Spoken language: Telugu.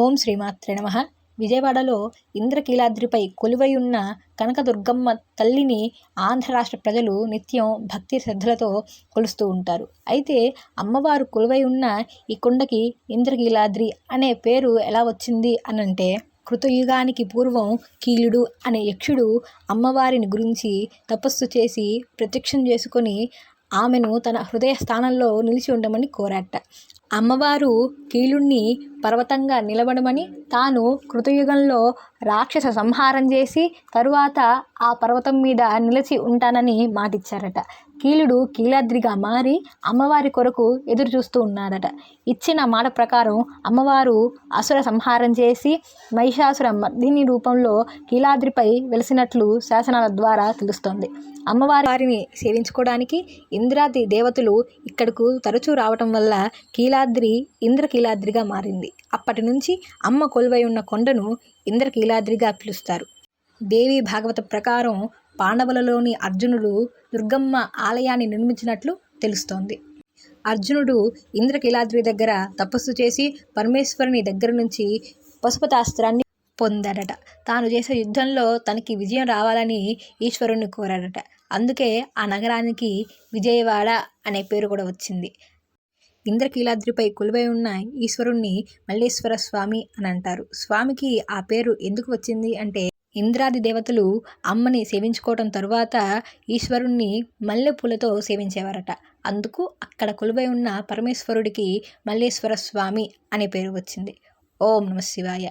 ఓం శ్రీమాత్రే నమ. విజయవాడలో ఇంద్రకీలాద్రిపై కొలువై ఉన్న కనకదుర్గమ్మ తల్లిని ఆంధ్ర రాష్ట్ర ప్రజలు నిత్యం భక్తి శ్రద్ధలతో కొలుస్తూ ఉంటారు. అయితే అమ్మవారు కొలువై ఉన్న ఈ కొండకి ఇంద్రకీలాద్రి అనే పేరు ఎలా వచ్చింది అనంటే కృతయుగానికి పూర్వం కీలుడు అనే యక్షుడు అమ్మవారిని గురించి తపస్సు చేసి ప్రత్యక్షం చేసుకొని ఆమెను తన హృదయ స్థానంలో నిలిచి ఉండమని కోరాట. అమ్మవారు కీలుణ్ణి పర్వతంగా నిలబడమని తాను కృతయుగంలో రాక్షస సంహారం చేసి తరువాత ఆ పర్వతం మీద నిలిచి ఉంటానని మాటిచ్చారట. కీలుడు కీలాద్రిగా మారి అమ్మవారి కొరకు ఎదురు చూస్తూ ఉన్నాడట. ఇచ్చిన మాట ప్రకారం అమ్మవారు అసుర సంహారం చేసి మహిషాసుర మర్దిని రూపంలో కీలాద్రిపై వెలిసినట్లు శాసనాల ద్వారా తెలుస్తోంది. అమ్మవారి వారిని సేవించుకోవడానికి ఇంద్రాది దేవతలు ఇక్కడకు తరచూ రావటం వల్ల కీలాద్రి ఇంద్రకీలాద్రిగా మారింది. అప్పటి నుంచి అమ్మ కొలువై ఉన్న కొండను ఇంద్రకీలాద్రిగా పిలుస్తారు. దేవి భాగవత ప్రకారం పాండవులలోని అర్జునుడు దుర్గమ్మ ఆలయాన్ని నిర్మించినట్లు తెలుస్తోంది. అర్జునుడు ఇంద్రకీలాద్రి దగ్గర తపస్సు చేసి పరమేశ్వరుని దగ్గర నుంచి పశుపతాస్త్రాన్ని పొందాడట. తాను చేసే యుద్ధంలో తనకి విజయం రావాలని ఈశ్వరుణ్ణి కోరాడట. అందుకే ఆ నగరానికి విజయవాడ అనే పేరు కూడా వచ్చింది. ఇంద్రకీలాద్రిపై కొలువై ఉన్న ఈశ్వరుణ్ణి మల్లేశ్వర స్వామి అని అంటారు. స్వామికి ఆ పేరు ఎందుకు వచ్చింది అంటే ఇంద్రాది దేవతలు అమ్మని సేవించుకోవటం తరువాత ఈశ్వరుణ్ణి మల్లెపూలతో సేవించేవారట. అందుకు అక్కడ కొలువై ఉన్న పరమేశ్వరుడికి మల్లేశ్వర స్వామి అనే పేరు వచ్చింది. ఓం నమ శివాయ.